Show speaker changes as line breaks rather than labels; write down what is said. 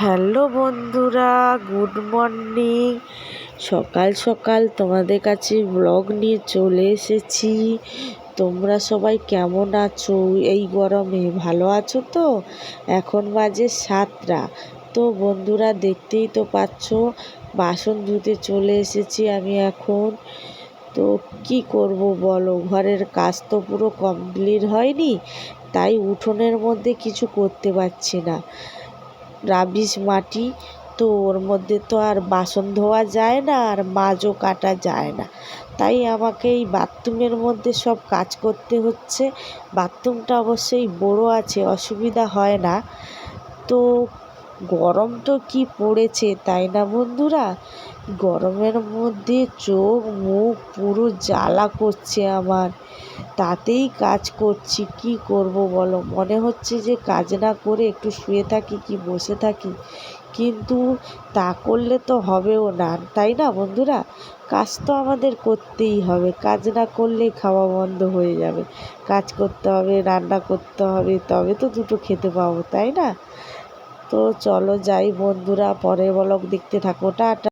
Hello বন্ধুরা, good morning. সকাল সকাল তোমাদের কাছে ব্লগ নিয়ে চলে এসেছি। তোমরা সবাই কেমন আছো? এই গরমে ভালো আছো তো? এখন বাজে সাতটা। তো বন্ধুরা, দেখতেই তো পাচ্ছ, বাসন ধুতে চলে এসেছি আমি এখন। তো কি করব বলো? ঘরের কাজ তো পুরো কমপ্লিট হয়নি, তাই উঠোনের মধ্যে কিছু করতে পারছি না। রাবিশ মাটি, তো ওর মধ্যে তো আর বাসন ধোয়া যায় না, আর মাছও কাটা যায় না। তাই আমাকে এই বাথরুমের মধ্যে সব কাজ করতে হচ্ছে। বাথরুমটা অবশ্যই বড় আছে, অসুবিধা হয় না। তো গরম তো কি পড়েছে, তাই না বন্ধুরা? গরমের মধ্যে চোখ মুখ পুরো জ্বালা করছে আমার। তাতেই কাজ করছি, কি করব বলো? মনে হচ্ছে যে কাজ না করে একটু শুয়ে থাকি কি বসে থাকি। কিন্তু তা করলে তো হবেও না, তাই না বন্ধুরা? কাজ তো আমাদের করতেই হবে, কাজ না করলেই খাওয়া বন্ধ হয়ে যাবে। কাজ করতে হবে, রান্না করতে হবে, তবে তো দুটো খেতে পাবো, তাই না? তো চলো যাই বন্ধুরা পরে বলক দেখতে থাকো, টাটা।